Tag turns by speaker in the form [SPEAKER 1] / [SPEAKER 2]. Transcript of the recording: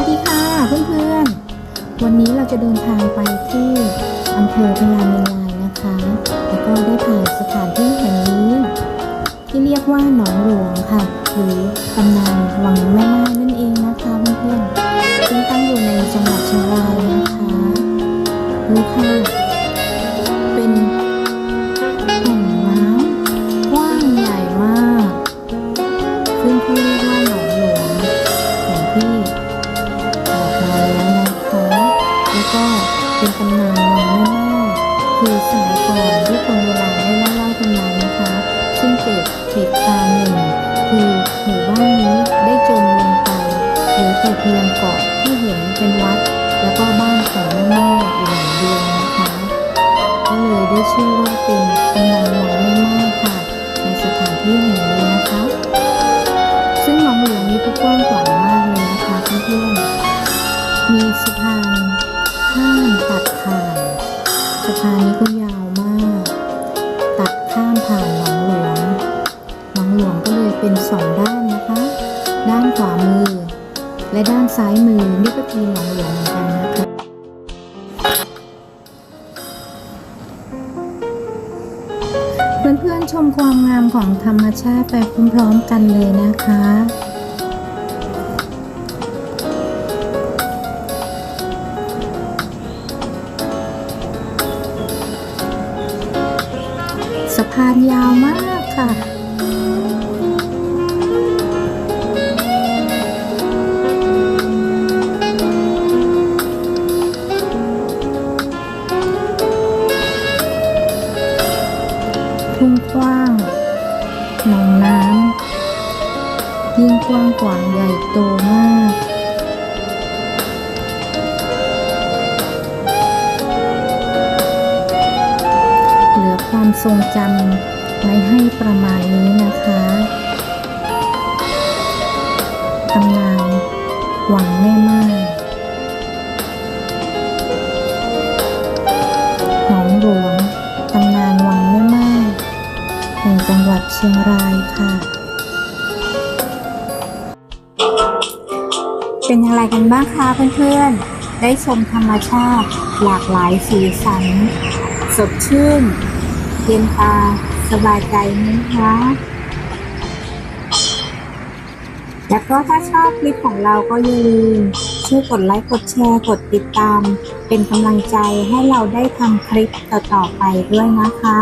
[SPEAKER 1] วัสดีค่ะเพื่อนๆ วันนี้เราจะเดินทางไปที่อำเภอพญาเมลายนะคะ แล้วก็ได้ผ่านสถานที่แห่งนี้ ที่เรียกว่าหนองหลวงค่ะ หรือตำนานวังแม่ม้นั่นเองนะคะเพื่อนๆซึ่งตั้งอยู่ในจังหวัดเชียงรายนะคะรู้ค่ะ คือสมัยก่อนที่คนโบราณได้เล่าเล่ากันมานะคะ ซึ่งเกิดเหตุการณ์หนึ่ง คือหมู่บ้านนี้ได้จมลงไปเหลือแต่เพียงเกาะที่เห็นเป็นวัด แล้วก็บ้านของแม่ไม้อยู่หลังเดียวนะคะก็เลยได้ชื่อว่าเป็นตำนานวังแม่ไม้ค่ะ ในสถานที่แห่งนี้นะคะ ซึ่งหนองหลวงนี้ก็กว้างขวางมากเลยนะคะเพื่อนๆมีส สะพานนี้ก็ยาวมาก ตัดข้ามผ่านหนองหลวงหนองหลวงก็เลยเป็นสองด้านนะคะ ด้านขวามือ และด้านซ้ายมือนี่ก็คือหนองหลวงเหมือนกันนะคะเพื่อนๆชมความงามของธรรมชาติไปพร้อมๆกันเลยนะคะ สะพานยาวมากค่ะทุ่งกว้างหนองน้ำยิ่งกว้างขวางใหญ่โตมาก ความทรงจำไว้ให้ประมาณนี้นะคะตำนานหวังแม่ไม้หนองหลวงตำนานวังแม่ไม้แห่งจังหวัดเชียงรายค่ะ เป็นอย่างไรกันบ้างคะเพื่อนๆ ได้ชมธรรมชาติหลากหลายสีสัน สดชื่น เย็นตาสบายใจไหมคะ แล้วก็ถ้าชอบคลิปของเราก็อย่าลืมช่วยกดไลค์ กดแชร์ กดติดตาม เป็นกำลังใจให้เราได้ทำคลิปต่อๆไปด้วยนะคะ